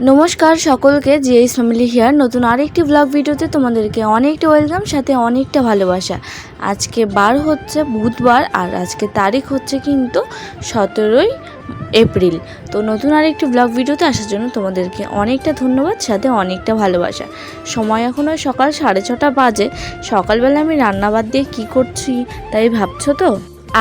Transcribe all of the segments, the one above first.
নমস্কার সকলকে, GS family here. নতুন আরেকটি ব্লগ ভিডিওতে তোমাদেরকে অনেকটা ওয়েলকাম সাথে অনেকটা ভালোবাসা। আজকে বার হচ্ছে বুধবার, আর আজকে তারিখ হচ্ছে কিন্তু সতেরোই এপ্রিল। তো নতুন আরেকটি ব্লগ ভিডিওতে আসার জন্য তোমাদেরকে অনেকটা ধন্যবাদ, সাথে অনেকটা ভালোবাসা। সময় এখন ওই সকাল সাড়ে ছটা বাজে। সকালবেলা আমি রান্নাবাদ দিয়ে কী করছি, তাই ভাবছ তো?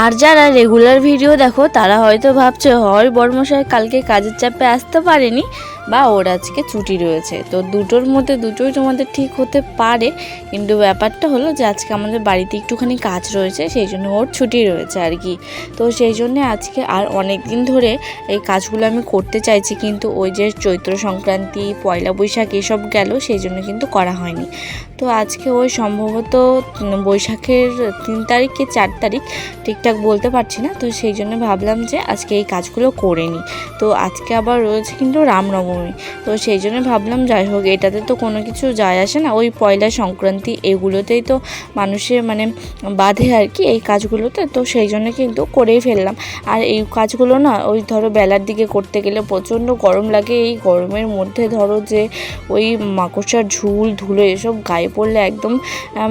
আর যারা রেগুলার ভিডিও দেখো, তারা হয়তো ভাবছে, হয় বর্মশাই, কালকে কাজের চাপে আসতে পারেনি। বা ওর আজকে ছুটি রয়েছে। তো দুটোর মধ্যে দুটোই তোমাদের ঠিক হতে পারে। কিন্তু ব্যাপারটা হলো যে আজকে আমাদের বাড়িতে একটুখানি কাজ রয়েছে, সেই জন্য ওর ছুটি রয়েছে আর কি। তো সেই জন্যে আজকে আর অনেক দিন ধরে এই কাজগুলো আমি করতে চাইছি, কিন্তু ওই যে চৈত্র সংক্রান্তি, পয়লা বৈশাখ এসব গেল, সেই জন্য কিন্তু করা হয়নি। তো আজকে ওই সম্ভবত বৈশাখের তিন তারিখ কি চার তারিখ ঠিকঠাক বলতে পারছি না। তো সেই জন্য ভাবলাম যে আজকে এই কাজগুলো করে নিই। তো আজকে আবার রয়েছে কিন্তু রামনবমী। তো সেই জন্য ভাবলাম, যাই হোক, এটাতে তো কোনো কিছু যায় আসে না। ওই পয়লা সংক্রান্তি, এগুলোতেই তো মানুষের মানে বাধে আর কি এই কাজগুলোতে। তো সেই জন্য কিন্তু করেই ফেললাম। আর এই কাজগুলো না, ওই ধরো বেলার দিকে করতে গেলে প্রচণ্ড গরম লাগে। এই গরমের মধ্যে ধরো যে ওই মাকড়সার ঝুল, ধুলো এসব গায়ে পড়লে একদম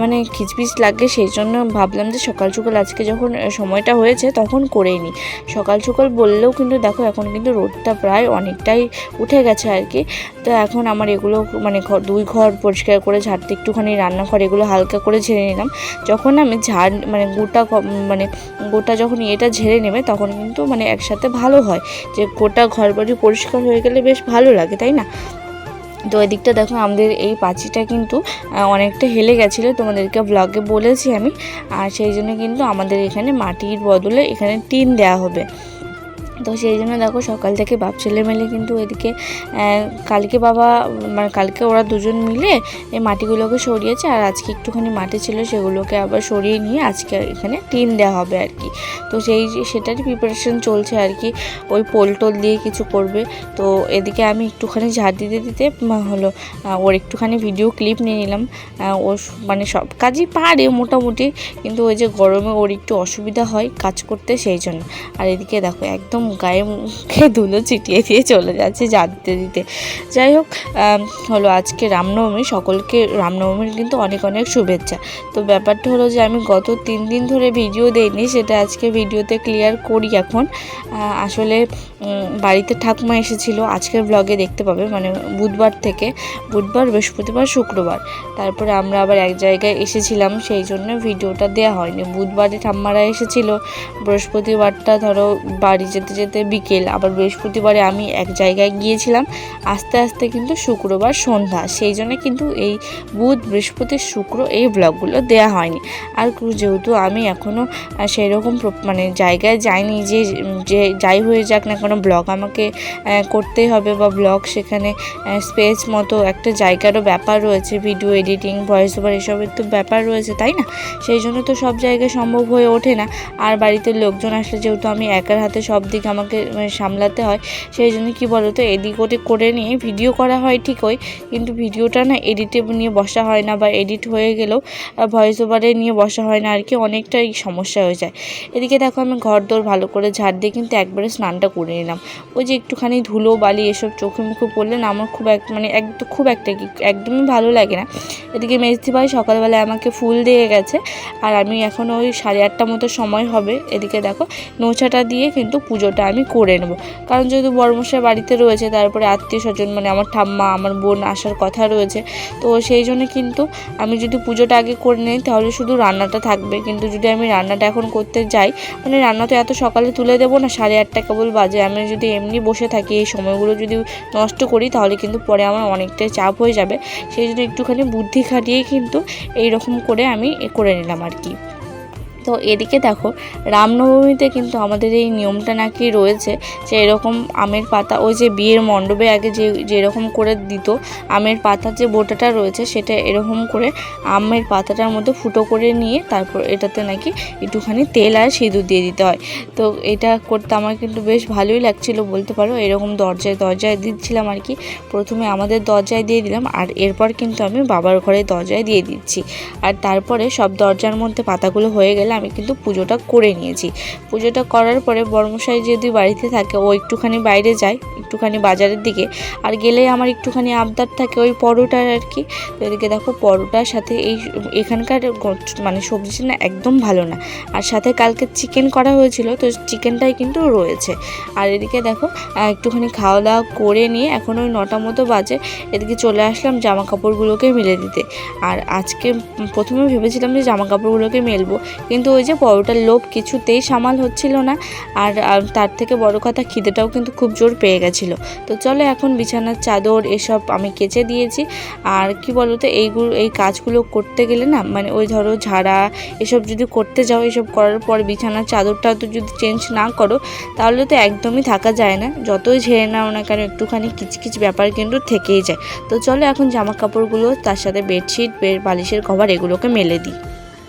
মানে খিচপিচ লাগে। সেই জন্য ভাবলাম যে সকাল সকাল আজকে যখন সময়টা হয়েছে তখন করেই নিই। সকাল সকাল বললেও কিন্তু দেখো, এখন কিন্তু রোদটা প্রায় অনেকটাই উঠে গেছে। আর কি। তো এখন আমার এগুলো মানে ঘর দুই ঘর পরিষ্কার করে ঝাড়তে একটুখানি রান্নাঘর এগুলো হালকা করে ঝেড়ে নিলাম। যখন আমি ঝাড় মানে গোটা মানে গোটা যখন এটা ঝেড়ে নেবে তখন কিন্তু মানে একসাথে ভালো হয়। যে গোটা ঘর বাড়ি পরিষ্কার হয়ে গেলে বেশ ভালো লাগে, তাই না? তো এদিকটা দেখো আমাদের এই পাঁচিটা কিন্তু অনেকটা হেলে গেছিল তোমাদেরকে ব্লগে বলেছি আমি। আর সেই জন্য কিন্তু আমাদের এখানে মাটির বদলে এখানে টিন দেওয়া হবে। তো সেই জন্য দেখো সকাল থেকে বাপ ছেলে মিলে কিন্তু এদিকে কালকে বাবা মানে কালকে ওরা দুজন মিলে এই মাটিগুলোকে সরিয়েছে আর আজকে একটুখানি মাটি ছিল সেগুলোকে আবার সরিয়ে নিয়ে আজকে এখানে টিন দেওয়া হবে আর কি। তো সেই সেটারই প্রিপারেশন চলছে আর কি। ওই পোল টোল দিয়ে কিছু করবে। তো এদিকে আমি একটুখানি ঝাড় দিতে দিতে হলো ওর একটুখানি ভিডিও ক্লিপ নিয়ে নিলাম। ও মানে সব কাজই পারে মোটামুটি। কিন্তু ওই যে গরমে ওর একটু অসুবিধা হয় কাজ করতে সেই জন্য। আর এদিকে দেখো একদম গায়ে মুখে ধুলো ছিটিয়ে দিয়ে চলে যাচ্ছে দিতে দিতে। যাই হোক হলো আজকে রামনবমী, সকলকে রামনবমীর কিন্তু অনেক অনেক শুভেচ্ছা। তো ব্যাপারটা হলো যে আমি গত তিন দিন ধরে ভিডিও দেইনি, সেটা আজকে ভিডিওতে ক্লিয়ার করি এখন। আসলে বাড়িতে ঠাকুমা এসেছিল, আজকের ব্লগে দেখতে পাবে মানে বুধবার থেকে, বুধবার, বৃহস্পতিবার, শুক্রবার। তারপরে আমরা আবার এক জায়গায় এসেছিলাম, সেই জন্য ভিডিওটা দেওয়া হয়নি। বুধবারে ঠাম্মারা এসেছিল, বৃহস্পতিবারটা ধরো বাড়ি যেতে যেতে বিকেল, আবার বৃহস্পতিবারে আমি এক জায়গায় গিয়েছিলাম। আস্তে আস্তে কিন্তু শুক্রবার সন্ধ্যা, সেই জন্য কিন্তু এই বুধ, বৃহস্পতি, শুক্র এই ব্লগগুলো দেওয়া হয়নি। আর যেহেতু আমি এখনও সেই রকম মানে জায়গায় যাইনি যে যে যাই হয়ে যাক না কোনো, ব্লগ আমাকে করতেই হবে বা ব্লগ সেখানে স্পেস মতো একটা জায়গারও ব্যাপার রয়েছে ভিডিও এডিটিং ভয়েস ওভার এসবের তো ব্যাপার রয়েছে, তাই না? সেই জন্য তো সব জায়গায় সম্ভব হয়ে ওঠে না। আর বাড়িতে লোকজন আসলে যেহেতু আমি একার হাতে সব দিক আমাকে সামলাতে হয়। সেই জন্য কী বলো তো এদিক ওদিক করে নিয়ে ভিডিও করা হয় ঠিকই, কিন্তু ভিডিওটা না এডিটে নিয়ে বসা হয় না বা এডিট হয়ে গেলেও ভয়েস ওভারে নিয়ে বসা হয় না, আর কি অনেকটাই সমস্যা হয়ে যায়। এদিকে দেখো আমি ঘর দোর ভালো করে ঝাড় দিয়ে কিন্তু একবারে স্নানটা করে নিলাম। ওই যে একটুখানি ধুলো বালি এসব চোখে মুখে পড়লে না আমার খুব এক মানে একদম, খুব একটা একদমই ভালো লাগে না। এদিকে মেজদি ভাই সকালবেলায় আমাকে ফুল দিয়ে গেছে, আর আমি এখন ওই সাড়ে আটটা মতো সময় হবে। এদিকে দেখো, নৌছাটা দিয়ে কিন্তু পুজোটা আমি করে নেব। কারণ যেহেতু বড়মশাই বাড়িতে রয়েছে, তারপরে আত্মীয় স্বজন মানে আমার ঠাম্মা, আমার বোন আসার কথা রয়েছে, তো সেই জন্য কিন্তু আমি যদি পুজোটা আগে করে নিই, তাহলে শুধু রান্নাটা থাকবে। কিন্তু যদি আমি রান্নাটা এখন করতে যাই মানে রান্না তো এত সকালে তুলে দেবো না, সাড়ে আটটা কেবল বাজে। আমি যদি এমনি বসে থাকি, এই সময়গুলো যদি নষ্ট করি, তাহলে কিন্তু পরে আমার অনেকটাই চাপ হয়ে যাবে। সেই জন্য একটুখানি বুদ্ধি খাটিয়েই কিন্তু এই রকম করে আমি করে নিলাম আর কি। তো এদিকে দেখো, রামনবমীতে কিন্তু আমাদের এই নিয়মটা নাকি রয়েছে যে এরকম আমের পাতা, ওই যে বিয়ের মণ্ডপে আগে যে, যেরকম করে দিত আমের পাতার যে বোটাটা রয়েছে সেটা এরকম করে আমের পাতাটার মধ্যে ফুটো করে নিয়ে তারপর এটাতে নাকি একটুখানি তেল আর সিঁদুর দিয়ে দিতে হয়। তো এটা করতে আমার কিন্তু বেশ ভালোই লাগছিল বলতে পারো, এরকম দরজায় দরজায় দিচ্ছিলাম আর কি। প্রথমে আমাদের দরজায় দিয়ে দিলাম আর এরপর কিন্তু আমি বাবার ঘরে দরজায় দিয়ে দিচ্ছি। আর তারপরে সব দরজার মধ্যে পাতাগুলো হয়ে গেলে আমি কিন্তু পুজোটা করে নিয়েছি। পুজোটা করার পরে বর্মশাই যদি বাড়িতে থাকে, ও একটুখানি বাইরে যায় একটুখানি বাজারের দিকে, আর গেলেই আমার একটুখানি আবদার থাকে ওই পরোটার আর কি। তো এদিকে দেখো পরোটার সাথে এই এখানকার মানে সবজি না একদম ভালো না। আর সাথে কালকে চিকেন করা হয়েছিল, তো চিকেনটাই কিন্তু রয়েছে। আর এদিকে দেখো একটুখানি খাওয়া দাওয়া করে নিয়ে এখন ওই নটা মতো বাজে, এদিকে চলে আসলাম জামা কাপড়গুলোকে মেলে দিতে। আর আজকে প্রথমে ভেবেছিলাম যে জামা কাপড়গুলোকে মেলবো, কিন্তু ওই যে পরোটার লোভ কিছুতেই সামাল হচ্ছিল না। আর তার থেকে বড় কথা খিদেটাও কিন্তু খুব জোর পেয়ে গেছিল তো চলো এখন বিছানার চাদর এসব আমি কেচে দিয়েছি। আর কি বলতো এইগুলো এই কাজগুলো করতে গেলে না মানে ওই ধরো ঝাড়া, এসব যদি করতে যাও, এসব করার পর বিছানার চাদরটা তো যদি চেঞ্জ না করো, তাহলে তো একদমই থাকা যায় না। যতই ঝেড়ে নাও না কেন, একটুখানি কিচকিচ ব্যাপার কিন্তু থেকেই যায়। তো চলো এখন জামা কাপড়গুলো তার সাথে বেডশিট বেড বালিশের কভার এগুলোকে মেলে দিই।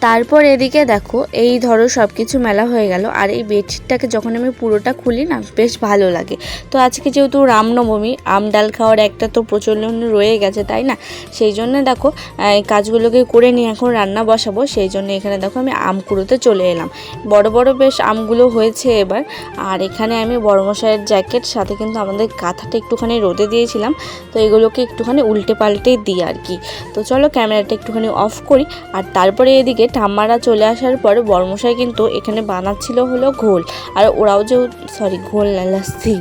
তারপর এদিকে দেখো, এই ধরো সব কিছু মেলা হয়ে গেল, আর এই বেডশিটটাকে যখন আমি পুরোটা খুলি না, বেশ ভালো লাগে। তো আজকে যেহেতু রামনবমী, আম ডাল খাওয়ার একটা তো প্রচলন রয়ে গেছে, তাই না? সেই জন্য দেখো, এই কাজগুলোকে করে নিয়ে এখন রান্না বসাবো, সেই জন্য এখানে দেখো আমি আম কুড়োতে চলে এলাম। বড় বড় বেশ আমগুলো হয়েছে এবার, আর এখানে আমি বড়মশাইয়ের জ্যাকেট, সাথে কিন্তু আমাদের কাঁথাটা একটুখানি রোদে দিয়েছিলাম, তো এগুলোকে একটুখানি উল্টে পাল্টে দিই আর কি। তো চলো ক্যামেরাটা একটুখানি অফ করি, আর তারপরে এদিকে ঠাম্মারা চলে আসার পরে বর্মশাই কিন্তু এখানে বানাচ্ছিল হলো ঘোল। আর ওরাও যেহেতু সরি ঘোল না, লাস্তি।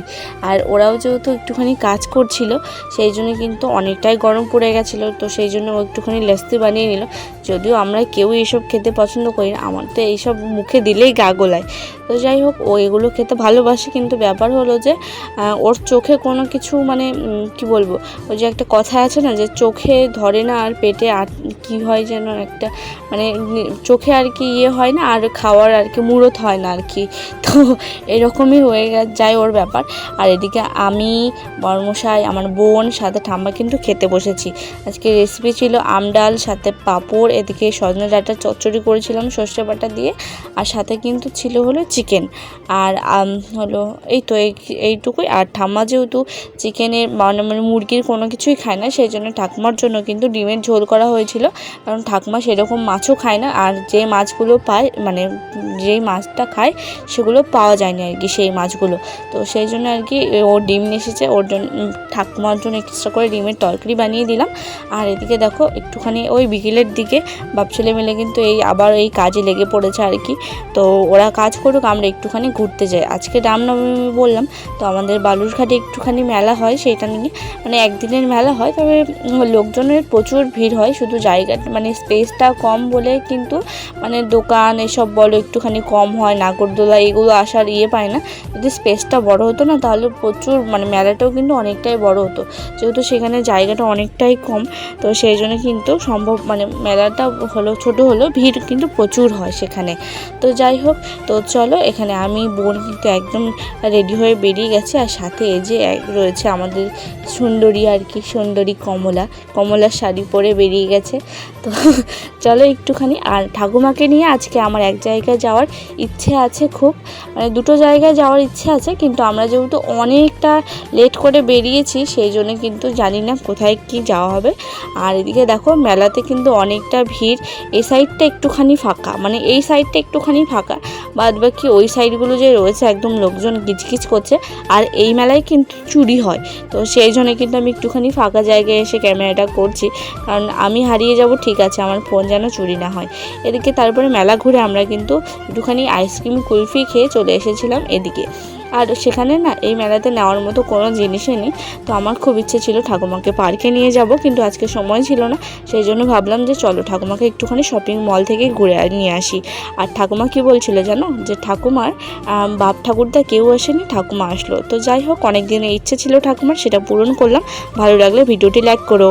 আর ওরাও যেহেতু একটুখানি কাজ করছিল, সেই জন্য কিন্তু অনেকটাই গরম পড়ে গেছিল, তো সেই জন্য ও একটুখানি লাস্তি বানিয়ে নিল। যদিও আমরা কেউ এইসব খেতে পছন্দ করি না, আমার তো এইসব মুখে দিলেই গা গোলায়। তো যাই হোক, ও এগুলো খেতে ভালোবাসে, কিন্তু ব্যাপার হলো যে ওর চোখে কোনো কিছু মানে কি বলব ওই যে একটা কথা আছে না, যে চোখে ধরে না আর পেটে আর কি হয় যেন একটা মানে চোখে আর কি ইয়ে হয় না, আর খাওয়ার আর কি মুরত হয় না আর কি। তো এরকমই হয়ে যায় ওর ব্যাপার। আর এদিকে আমি, বর্মশাই, আমার বোন, সাথে ঠাম্মা কিন্তু খেতে বসেছি। আজকে রেসিপি ছিল আমডাল সাথে পাঁপড় এদিকে সজনে ডাঁটা চচ্চড়ি করেছিলাম সর্ষে বাটা দিয়ে, আর সাথে কিন্তু ছিল হলো চিকেন। আর হলো এই তো এই, এইটুকুই। আর ঠাম্মা যেহেতু চিকেনের মানে মানে মুরগির কোনো কিছুই খায় না, সেই জন্য ঠাকুমার জন্য কিন্তু ডিমের ঝোল করা হয়েছিল। কারণ ঠাকুমা সেরকম মাছও খায় না, আর যে মাছগুলো পায় মানে যেই মাছটা খায়, সেগুলো পাওয়া যায়নি আর কি সেই মাছগুলো। তো সেই জন্য আর কি ও ডিম এসেছে, ওর জন্য, ঠাকুমার জন্য এক্সট্রা করে ডিমের তরকারি বানিয়ে দিলাম। আর এদিকে দেখো, একটুখানি ওই বিকেলের দিকে বাপ ছেলে মিলে কিন্তু এই আবার এই কাজে লেগে পড়েছে আর কি। তো ওরা কাজ করুক, আমরা একটুখানি ঘুরতে যাই। আজকে রামনবমী বললাম, তো আমাদের বালুরঘাটে একটুখানি মেলা হয়, সেটা নিয়ে মানে একদিনের মেলা হয়, তবে লোকজনের প্রচুর ভিড় হয়, শুধু জায়গা মানে স্পেসটা কম বলে কিন্তু মানে দোকান এসব বলো একটুখানি কম হয়, নাগরদোলা এগুলো আসার ইয়ে পায় না। যদি স্পেসটা বড় হতো না, তাহলে প্রচুর মানে মেলাটাও কিন্তু অনেকটাই বড় হতো। যেহেতু সেখানে জায়গাটা অনেকটাই কম, তো সেই জন্য কিন্তু সম্ভব মানে মেলাটা হলো, ছোট হলো ভিড় কিন্তু প্রচুর হয় সেখানে। তো যাই হোক, তো চলো, এখানে আমি, বোন কিন্তু একদম রেডি হয়ে বেরিয়ে গেছে, আর সাথে এই যে রয়েছে আমাদের সুন্দরী আর কি, সুন্দরী কমলা। কমলার শাড়ি পরে বেরিয়ে গেছে। তো চলো একটুখানি, আর ঠাকুমাকে নিয়ে আজকে আমার এক জায়গায় যাওয়ার ইচ্ছে আছে খুব। মানে দুটো জায়গায় যাওয়ার ইচ্ছে আছে, কিন্তু আমরা যেহেতু অনেকটা লেট করে বেরিয়েছি, সেই জন্য কিন্তু জানি না কোথায় কি যাওয়া হবে। আর এদিকে দেখো, মেলাতে কিন্তু অনেকটা ভিড়, এই সাইডটা একটুখানি ফাঁকা। মানে এই সাইডটা একটুখানি ফাঁকা বাদ বাকি ওই সাইডগুলো যে রয়েছে, একদম লোকজন কিচকিচ করছে, আর এই মেলায় কিন্তু চুরি হয়। তো সেই জন্য কিন্তু আমি একটুখানি ফাঁকা জায়গায় এসে ক্যামেরাটা করছি, কারণ আমি হারিয়ে যাব, ঠিক আছে, আমার ফোন যেন চুরি না হয়। এদিকে তারপরে মেলা ঘুরে আমরা কিন্তু একটুখানি আইসক্রিম কুলফি খেয়ে চলে এসেছিলাম এদিকে। আর সেখানে না এই মেলাতে নেওয়ার মতো কোনো জিনিসই নেই। তো আমার খুব ইচ্ছে ছিল ঠাকুমাকে পার্কে নিয়ে যাব, কিন্তু আজকে সময় ছিল না। সেই জন্য ভাবলাম যে চলো ঠাকুমাকে একটুখানি শপিং মল থেকে ঘুরে নিয়ে আসি। আর ঠাকুমা কি বলছিল জানো? যে ঠাকুমার বাপ ঠাকুরদা কেউ আসেনি, ঠাকুমা আসলো। তো যাই হোক অনেক দিনের ইচ্ছে ছিল ঠাকুমার, সেটা পূরণ করলাম। ভালো লাগলে ভিডিওটি লাইক করো।